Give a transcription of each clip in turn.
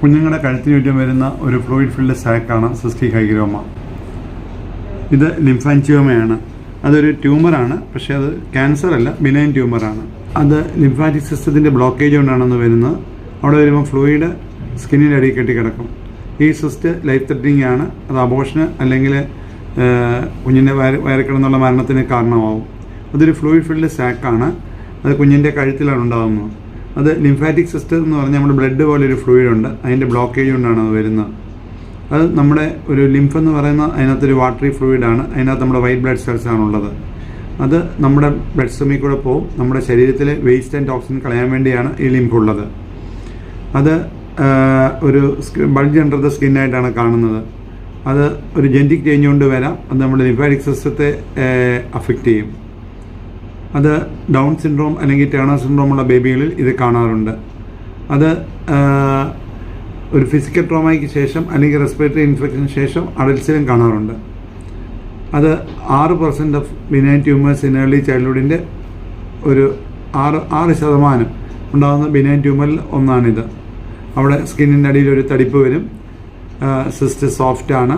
കുഞ്ഞുങ്ങളുടെ കഴുത്തിന് ചുറ്റും വരുന്ന ഒരു ഫ്ലൂയിഡ് ഫിൽഡ് സാക്കാണ് സിസ്റ്റി ഹൈഗ്രോമ. ഇത് ലിംഫാൻജിയോമയാണ്. അതൊരു ട്യൂമറാണ് പക്ഷേ അത് ക്യാൻസർ അല്ല ബിനൈൻ ട്യൂമറാണ്. അത് ലിംഫാറ്റിക് സിസ്റ്റത്തിന്റെ ബ്ലോക്കേജ് കൊണ്ടാണെന്ന് വരുന്നത്. അവിടെ വരുമ്പോൾ ഫ്ലൂയിഡ് സ്കിന്നിന്റെ അടിയിൽ കെട്ടി കിടക്കും ഈ സിസ്റ്റ് ലൈഫ് ത്രെറ്റനിങ് ആണ്. അത് അബോഷന് അല്ലെങ്കിൽ കുഞ്ഞിന്റെ വയറ് വയറക്കിടന്നുള്ള മരണത്തിന് കാരണമാവും. അതൊരു ഫ്ലൂയിഡ് ഫിൽഡ് സാക്കാണ്. അത് കുഞ്ഞിന്റെ കഴുത്തിലാണ് ഉണ്ടാകുന്നത് അത് ലിംഫാറ്റിക് സിസ്റ്റം എന്ന് പറഞ്ഞാൽ നമ്മുടെ ബ്ലഡ് പോലെ ഒരു ഫ്ലൂയിഡ് ഉണ്ട്. അതിന്റെ ബ്ലോക്കേജ് കൊണ്ടാണ് അത് വരുന്നത്. അത് നമ്മുടെ ഒരു ലിംഫ് എന്ന് പറയുന്ന അതിനകത്തൊരു വാട്ടറി ഫ്ലൂയിഡാണ് അതിനകത്ത് നമ്മുടെ വൈറ്റ് ബ്ലഡ് സെൽസ് ഉള്ളത്. അത് നമ്മുടെ ബ്ലഡ് സ്റ്റമിൽ കൂടെ പോവും നമ്മുടെ ശരീരത്തിലെ വേസ്റ്റ് ആൻഡ് ടോക്സിൻ കളയാൻ വേണ്ടിയാണ് ഈ ലിംഫ് ഉള്ളത്. അത് ഒരു ബൾജ് അണ്ടർ ദ സ്കിന്നായിട്ടാണ് കാണുന്നത്. അത് ഒരു ജെനറ്റിക് ചേഞ്ച് കൊണ്ട് വരാം. അത് നമ്മുടെ ലിംഫാറ്റിക് സിസ്റ്റത്തെ അഫക്റ്റ് ചെയ്യും. അത് ഡൗൺ സിൻഡ്രോം അല്ലെങ്കിൽ ടേണർ സിൻഡ്രോം ഉള്ള ബേബികളിൽ ഇത് കാണാറുണ്ട്. അത് ഒരു ഫിസിക്കൽ ട്രോമയ്ക്ക് ശേഷം അല്ലെങ്കിൽ റെസ്പിറേറ്ററി ഇൻഫെക്ഷന് ശേഷം അഡൽസിലും കാണാറുണ്ട്. അത് ആറ് percent of benign tumours in early ചൈൽഡ്ഹുഡിന്റെ ഒരു ആറ് ആറ് ശതമാനം ഉണ്ടാകുന്ന ബിനൈൻ ട്യൂമറിൽ ഒന്നാണിത്. അവിടെ സ്കിന്നിന്റെ അടിയിൽ ഒരു തടിപ്പ് വരും. സിസ്റ്റ് സോഫ്റ്റ് ആണ്.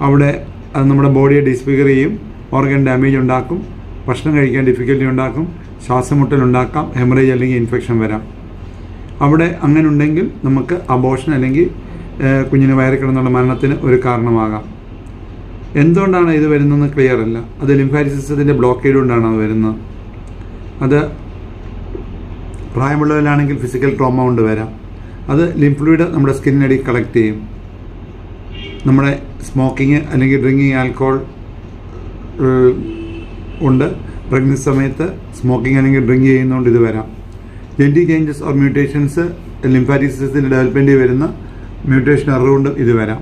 അവിടെ അത് നമ്മുടെ ബോഡിയെ ഡിസ്ഫിഗർ ചെയ്യും. ഓർഗൻ ഡാമേജ് ഉണ്ടാക്കും. ഭക്ഷണം കഴിക്കാൻ ഡിഫിക്കൽറ്റി ഉണ്ടാക്കും ശ്വാസമുട്ടലുണ്ടാക്കാം ഹെമറേജ് അല്ലെങ്കിൽ ഇൻഫെക്ഷൻ വരാം. അവിടെ അങ്ങനെ ഉണ്ടെങ്കിൽ നമുക്ക് അബോഷൻ അല്ലെങ്കിൽ കുഞ്ഞിന് വയറി കിടന്നുള്ള മരണത്തിന് ഒരു കാരണമാകാം. എന്തുകൊണ്ടാണ് ഇത് വരുന്നതെന്ന് ക്ലിയർ അല്ല. അത് ലിംഫാറ്റിക് സിസ്റ്റത്തിന്റെ ബ്ലോക്കേഡ് കൊണ്ടാണ് അത് വരുന്നത്. അത് പ്രായമുള്ളവരാണെങ്കിൽ ഫിസിക്കൽ ട്രോമ കൊണ്ട് വരാം. അത് ലിംഫ്ലൂയിഡ് നമ്മുടെ സ്കിന്നിനടി കളക്ട് ചെയ്യും. നമ്മുടെ സ്മോക്കിങ് അല്ലെങ്കിൽ ഡ്രിങ്കിങ് ആൽക്കോൾ ഉണ്ട്. പ്രഗ്നൻസി സമയത്ത് സ്മോക്കിംഗ് അല്ലെങ്കിൽ ഡ്രിങ്ക് ചെയ്യുന്നതുകൊണ്ട് ഇത് വരാം. Genetic changes or mutations lymphatic സിസ്റ്റത്തിന്റെ ഡെവലപ്മെന്റിൽ വരുന്ന മ്യൂട്ടേഷൻ എറർ കൊണ്ട് ഇത് വരാം.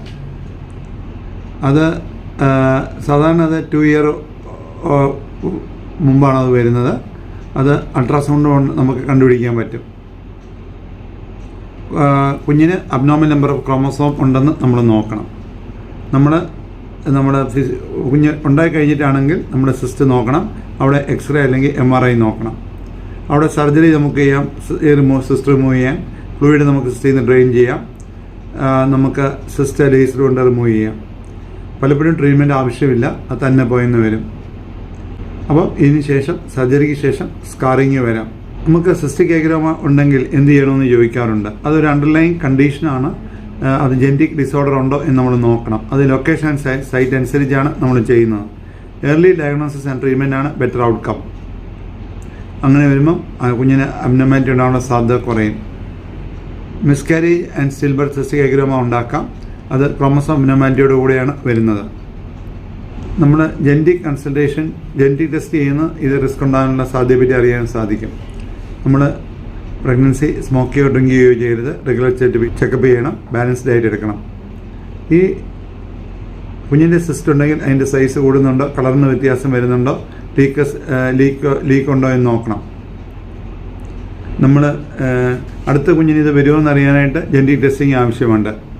അത് സാധാരണ അത് ടു ഇയർ മുമ്പാണ് അത് വരുന്നത്. അത് അൾട്രാസൗണ്ട് കൊണ്ട് നമുക്ക് കണ്ടുപിടിക്കാൻ പറ്റും. കുഞ്ഞിന് അബ്നോമൽ നമ്പർ ഓഫ് ക്രോമസോം ഉണ്ടെന്ന് നമ്മൾ നോക്കണം. നമ്മൾ നമ്മുടെ കുഞ്ഞ് ഉണ്ടായി കഴിഞ്ഞിട്ടാണെങ്കിൽ നമ്മുടെ സിസ്റ്റ് നോക്കണം. അവിടെ എക്സ്റേ അല്ലെങ്കിൽ എം ആർ ഐ നോക്കണം. അവിടെ സർജറി നമുക്ക് ചെയ്യാം. റിമൂവ് സിസ്റ്റ് റിമൂവ് ചെയ്യാം. ഫ്ലൂയിഡ് നമുക്ക് സിസ്റ്റിൽ നിന്ന് ഡ്രെയിൻ ചെയ്യാം. നമുക്ക് സിസ്റ്റ് ലേസർ കൊണ്ട് റിമൂവ് ചെയ്യാം. പലപ്പോഴും ട്രീറ്റ്മെന്റ് ആവശ്യമില്ല. അത് തന്നെ പോയെന്ന് വരും. അപ്പോൾ ഇതിന് ശേഷം സർജറിക്ക് ശേഷം സ്കാറിങ് വരാം. നമുക്ക് സിസ്റ്റിക് ഏഗ്രോമ ഉണ്ടെങ്കിൽ എന്ത് ചെയ്യണമെന്ന് ചോദിക്കാറുണ്ട്. അതൊരു അണ്ടർലൈൻ കണ്ടീഷനാണ് അത് ജെനറ്റിക് ഡിസോർഡർ ഉണ്ടോ എന്ന് നമ്മൾ നോക്കണം. അത് ലൊക്കേഷൻ സൈറ്റ് അനുസരിച്ചാണ് നമ്മൾ ചെയ്യുന്നത്. ഏർലി ഡയഗ്നോസിസ് ആൻഡ് ട്രീറ്റ്മെന്റ് ആണ് ബെറ്റർ ഔട്ട്കം അങ്ങനെ വരുമ്പം കുഞ്ഞിന് അബ്നമാലിറ്റി ഉണ്ടാകാനുള്ള സാധ്യത കുറയും. Miscarriage and silver cystic hygroma ഉണ്ടാക്കാം. അത് ക്രോമസോം അബ്നമാലിറ്റിയോട് കൂടെയാണ് വരുന്നത്. നമ്മൾ ജെനറ്റിക് കൺസൾട്ടേഷൻ ജെനറ്റിക് ടെസ്റ്റ് ചെയ്യുന്ന ഇത് റിസ്ക് ഉണ്ടാകാനുള്ള സാധ്യതയെ പറ്റി അറിയാൻ സാധിക്കും. നമ്മൾ പ്രഗ്നൻസി സ്മോക്ക് ചെയ്യുകയോ ഡ്രിങ്ക് ചെയ്യുകയോ ചെയ്യരുത്. റെഗുലർ ചെക്കപ്പ് ചെയ്യണം. ബാലൻസ്ഡ് ഡയറ്റ് എടുക്കണം. ഈ കുഞ്ഞിന്റെ സിസ്റ്റ് ഉണ്ടെങ്കിൽ അതിന്റെ സൈസ് കൂടുന്നുണ്ടോ? കളറിന് വ്യത്യാസം വരുന്നുണ്ടോ? ലീക്ക് ലീക്ക് ലീക്ക് ഉണ്ടോ എന്ന് നോക്കണം. നമ്മൾ അടുത്ത കുഞ്ഞിന് ഇത് വരുമോ എന്നറിയാനായിട്ട് ജെന്റിക് ടെസ്റ്റിംഗ് ആവശ്യമുണ്ട്.